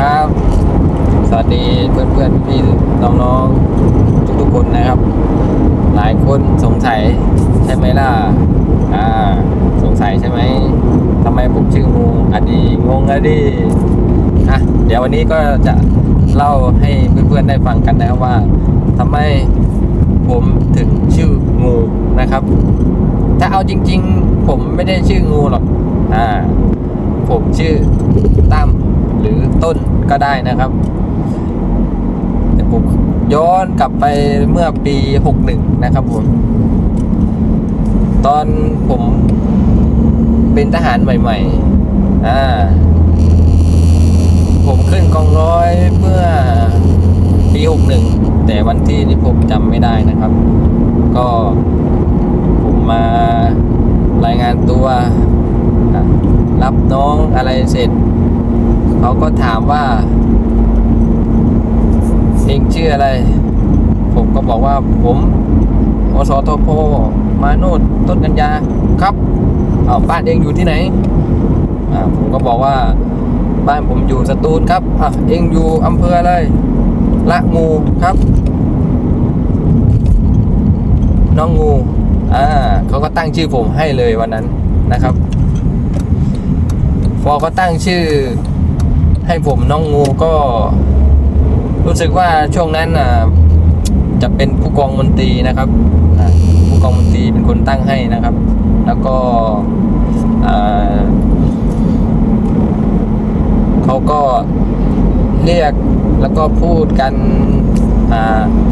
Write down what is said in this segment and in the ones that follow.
ครับ สวัสดีเพื่อนเพื่อนๆพี่น้องๆทุกๆคนนะครับ หลายคนสงสัยใช่ไหมล่ะ อ่า สงสัยใช่ไหมทำไมผมชื่องูอดีงงอดีอะเดี๋ยววันนี้ก็จะเล่าให้เพื่อนๆได้ฟังกันนะครับว่าทำไมผมถึงชื่องูนะครับ ถ้าเอาจริง ๆ ผมไม่ได้ชื่องูหรอก อ่า ผมชื่อตั้ม หรือต้นก็ได้นะครับแต่ผมย้อนกลับไปเมื่อปี 61 นะครับผม ตอนผมเป็นทหารใหม่ๆ อ่า ผมขึ้นกองร้อยเมื่อปี 61 แต่วันที่นี่ผมจำไม่ได้นะครับ ก็ผมมารายงานตัวรับน้องอะไรเสร็จ เขาก็ถามว่าเองชื่ออะไร ผมก็บอกว่าผมอสทพมาโนดต้นกัญญาครับเอาบ้านเองอยู่ที่ไหนอ่าผมก็บอกว่าบ้านผมอยู่สตูลครับอะเองอยู่อำเภออะไรละงูครับ น้องงูอ่าเขาก็ตั้งชื่อผมให้เลยวันนั้นนะครับ พอเขาตั้งชื่อ ให้ผมน้องงูก็ รู้สึกว่าช่วงนั้นอะจะเป็นผู้กองมนตรีนะครับผู้กองมนตรีเป็นคนตั้งให้นะครับ แล้วก็เขาก็เรียกแล้วก็พูดกันา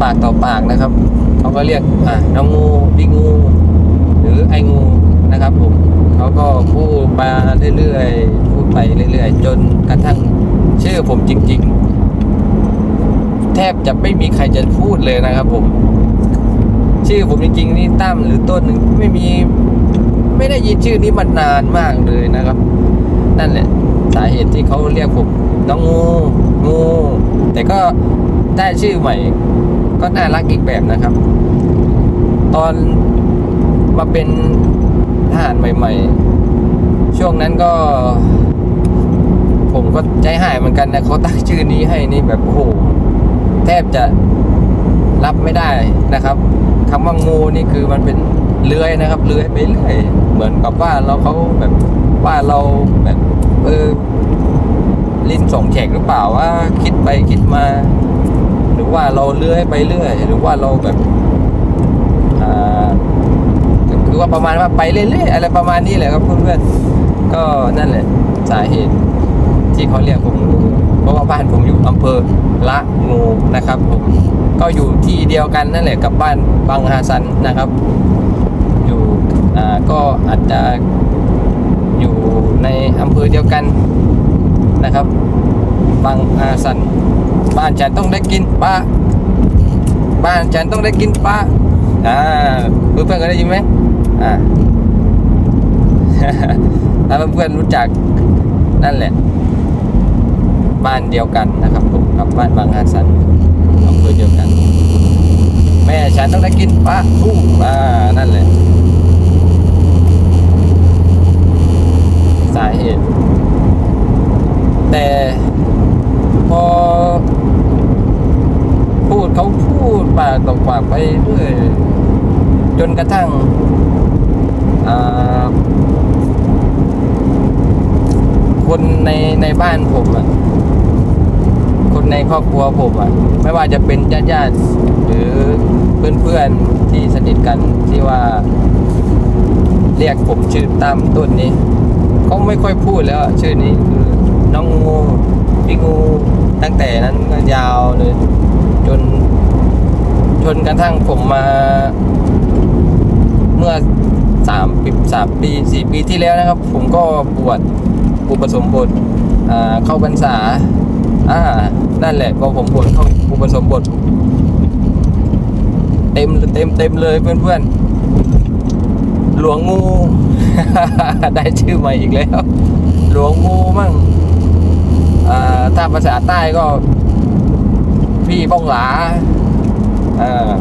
ปากต่อปากนะครับเขาก็เรียกน้องงูพี่งู หรือไอ้งูนะครับผมเขาก็พูดมาเรื่อยๆพูดไปเรื่อยๆ จนกระทั่ง ชื่อผมจริง ๆ แทบจะไม่มีใครจะพูดเลยนะครับ ผม ชื่อผมจริงๆนี่ตั้มหรือต้นหนึ่งไม่มี ไม่ได้ยินชื่อนี้มานานมากเลยนะครับ นั่นแหละ สาเหตุที่เขาเรียกผมน้องงูงูแต่ก็ได้ชื่อใหม่ ก็น่ารักอีกแบบนะครับ ตอนมาเป็นทหารใหม่ ๆ ช่วงนั้นก็ ผมก็ใจหายเหมือนกันนะเขาตั้งชื่อนี้ให้นี่แบบโอ้โหแทบจะรับไม่ได้นะครับคำว่างูนี่คือมันเป็นเลื้อยนะครับเลื้อยไปเรื่อยเหมือนกับว่าเราเขาแบบว่าเราแบบเออลิ้นสองแฉกหรือเปล่าว่า คิดไปคิดมา หรือว่าเราเลื้อยไปเรื่อย หรือว่าเราแบบอ่าคือว่าประมาณว่าไปเรื่อยๆอะไรประมาณนี้แหละครับเพื่อนๆก็นั่นแหละสาเหตุ ที่เขาเรียกผมเพราะว่าบ้านผมอยู่อำเภอละงูนะครับผมก็อยู่ที่เดียวกันนั่นแหละกับบ้านบางฮาซันนะครับ อยู่อ่าก็อาจจะอยู่ในอำเภอเดียวกันนะครับ บางฮาซัน บ้านฉันต้องได้กินปลาบ้านฉันต้องได้กินปลาอ่าเพื่อนๆก็ได้ยินไหมอ่าถ้าเพื่อนๆรู้จักนั่นแหละ บ้านเดียวกันนะครับผมกับบ้านบางฮันสันอำเภอเดียวกัน แม่ฉันต้องได้กินปลาทูอ่านั่นแหละสาเหตุ แต่พอ พูดเขาพูดปากต่อปากไปเรื่อยจนกระทั่งคนในในบ้านผมอะ ในครอบครัวผมอะไม่ว่าจะเป็นญาติญาติหรือเพื่อนเพื่อนๆที่สนิทกันที่ว่า เรียกผมชื่อตั้มต้นนี้เขาไม่ค่อยพูดแล้วอะชื่อนี้คือน้องงูพี่งูตั้งแต่นั้นก็ยาวเลย จนจนกระทั่งผมมา เมื่อสามปีสามปีสี่ปีที่แล้วนะครับ ผมก็บวชอุปสมบทเข้าพรรษา อ่า นั่นแหละพอผมบวชเข้าอุปสมบท เต็มเต็มเต็มเลยเพื่อนๆ หลวงงู ได้ชื่อใหม่อีกแล้ว หลวงงูมั่งถ้าภาษาใต้ก็ พี่บ้องหลาอ่า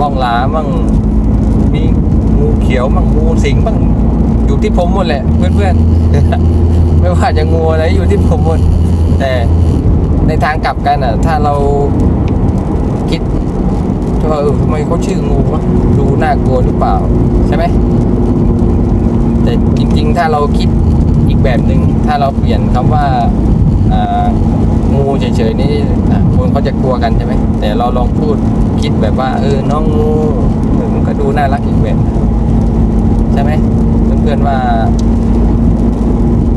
บ้องหลามั่งมีงูเขียวมั่งงูสิงมั่งอยู่ที่ผมหมดแหละ เพื่อนๆ ไม่ว่าจะงูอะไรอยู่ที่ผมหมด แต่ในทางกลับกันอะ ถ้าเราคิดว่าเออทำไมเขาชื่องูวะดูน่ากลัวหรือเปล่า ใช่ไหมแต่จริง ๆ ถ้าเราคิดอีกแบบหนึ่งถ้าเราเปลี่ยนคำว่าอ่างูเฉยๆนี่คนเขาจะกลัวกันใช่ไหมแต่เราลองพูดคิดแบบว่า เออน้องงูมันก็ดูน่ารักอีกแบบใช่ไหมเพื่อนๆว่า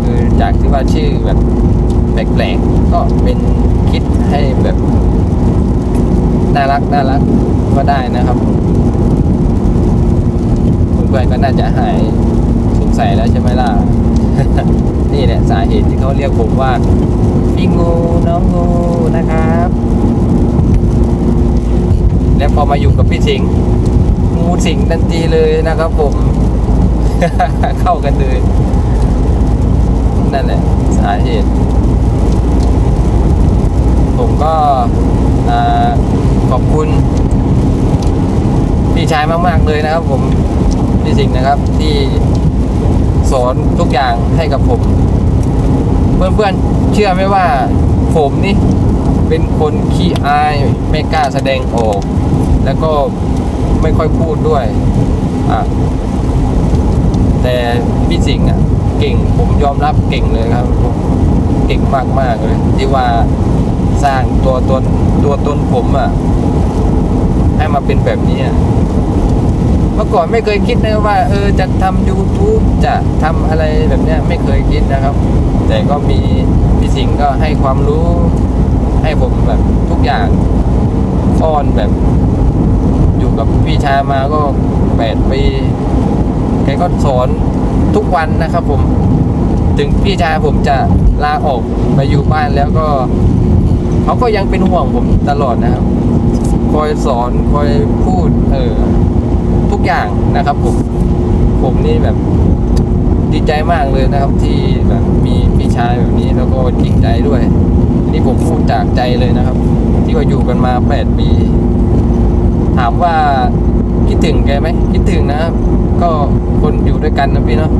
คือจากที่ว่าชื่อแบบ ปลกๆ ก็เป็นคิดให้แบบน่ารักน่ารักก็ได้นะครับเพื่อนก็น่าจะหายสงสัยแล้วใช่ไหมล่ะ นี่แหละสาเหตุที่เขาเรียกผมว่าพี่งูน้องงูนะครับ แล้วพอมาอยู่กับพี่สิงห์งูสิงห์ทันทีเลยนะครับผม เข้ากันเลย นั่นแหละสาเหตุ ผมก็ขอบคุณพี่ชายมากๆเลยนะครับ ผมพี่สิงห์นะครับที่สอนทุกอย่างให้กับผม เพื่อนๆเชื่อไหมว่าผมนี่เป็นคนขี้อายไม่กล้าแสดงออก แล้วก็ไม่ค่อยพูดด้วยอะแต่พี่สิงห์อะเก่งผมยอมรับเก่งเลยครับ เก่งมากมากๆเลยที่ว่า สร้างตัวตนตัวตนผมอะ ให้มาเป็นแบบนี้เมื่อก่อนไม่เคยคิดนะว่า เออจะทำ YouTube จะทำอะไรแบบเนี้ยไม่เคยคิดนะครับ แต่ก็มีพี่สิงห์ก็ให้ความรู้ ให้ผมแบบทุกอย่างอ้อนแบบ อยู่กับพี่ชายมาก็แปดปีแกก็สอนทุกวันนะครับผม ถึงพี่ชายผมจะลาออกไปอยู่บ้านแล้วก็ เขาก็ยังเป็นห่วงผมตลอดนะครับ คอยสอนคอยพูด เออทุกอย่างนะครับ ผม ผมนี่แบบดีใจมากเลยนะครับ ที่แบบมีพี่ชายแบบนี้แล้วก็จริงใจด้วยนี่ผมพูดจากใจเลยนะครับ ที่ก็อยู่กันมาแปดปี ถามว่าคิดถึงแกไหมคิดถึงนะครับ ก็คนอยู่ด้วยกันนะพี่เนาะ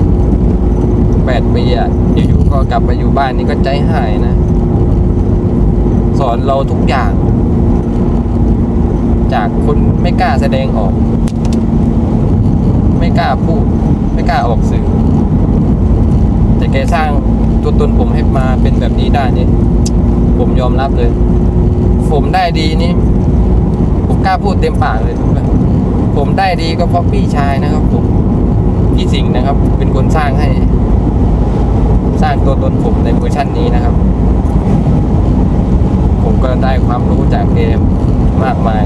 แปดปีอะอยู่ๆก็กลับไปอยู่บ้านนี่ก็ใจหายนะ สอนเราทุกอย่าง จากคนไม่กล้าแสดงออก ไม่กล้าพูด ไม่กล้าออกสื่อ แต่แกสร้างตัวตนผมให้มาเป็นแบบนี้ได้นี่ผมยอมรับเลย ผมได้ดีนี่ ผมกล้าพูดเต็มปากเลยทุกคนผมได้ดีก็เพราะพี่ชายนะครับ ผมพี่สิงห์นะครับ เป็นคนสร้างให้ สร้างตัวตนผมในเวอร์ชันนี้นะครับ ผมก็ได้ความรู้จากเกมมากมาย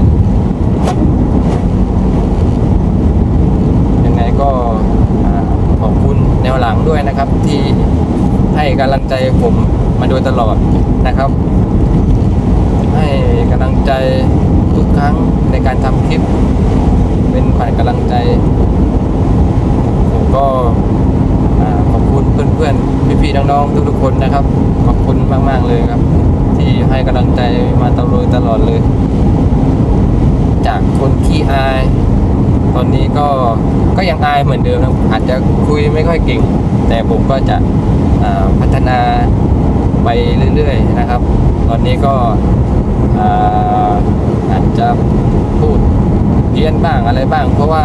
ยังไงก็ขอบคุณแนวหลังด้วยนะครับ ที่ให้กำลังใจผมมาโดยตลอดนะครับ ให้กำลังใจทุกครั้งในการทำคลิป เป็นขวัญกำลังใจผมก็ขอบคุณเพื่อนๆ พี่ๆ น้องๆ ทุกๆ คนนะครับ ขอบคุณมากๆ เลยครับ ที่ให้กำลังใจมาตลอดตลอดเลย จากคนขี้อาย ตอนนี้ก็ก็ยังอายเหมือนเดิมนะอาจจะคุยไม่ค่อยเก่ง แต่ผมก็จะพัฒนาไปเรื่อยๆนะครับ ตอนนี้ก็อาจจะพูดเพี้ยนบ้างอะไรบ้าง เพราะว่า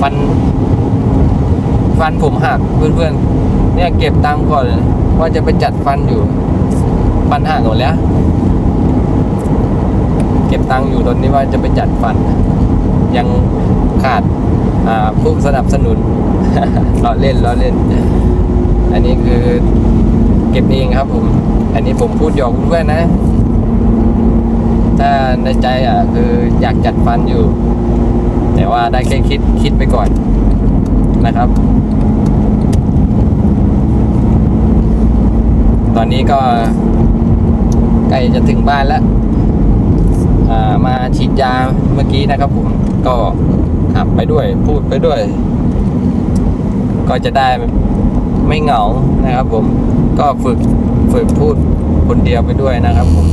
ฟันฟันผมหักเพื่อนๆเนี่ยเก็บตังก่อนว่าจะไปจัดฟันอยู่ ฟันหักหมดแล้ว เก็บตังค์อยู่ตอนนี้ว่าจะไปจัดฟัน ยังขาดาผู้สนับสนุนเราเล่นเราเล่น อันนี้คือเก็บเองครับผม อันนี้ผมพูดหยอกเพื่อนนะ ถ้าในใจอะคืออยากจัดฟันอยู่ แต่ว่าได้แค่คิดคิดไปก่อนนะครับ ตอนนี้ก็ ใกล้จะถึงบ้านแล้วอ่ามาฉีดยาเมื่อกี้นะครับผมก็ขับไปด้วยพูดไปด้วย ก็จะได้ไม่เหงานะครับผมก็ฝึกฝึกพูดคนเดียวไปด้วยนะครับผม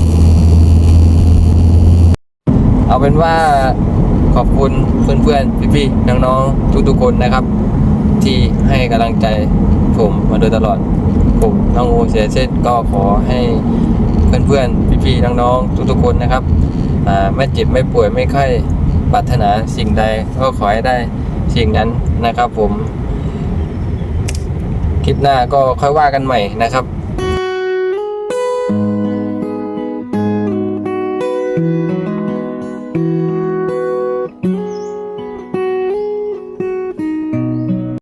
เอาเป็นว่าขอบคุณเพื่อนๆ พี่ๆ น้องๆ ทุกๆ คนนะครับ ที่ให้กำลังใจผมมาโดยตลอด ผมน้องโอเสียเส้นก็ขอให้ เพื่อนๆพี่ๆน้องๆทุกๆคนนะครับไม่เจ็บไม่ป่วยไม่ไข้ปรารถนาสิ่งใดก็ขอให้ได้สิ่งนั้นนะครับผม คลิปหน้าก็ค่อยว่ากันใหม่นะครับ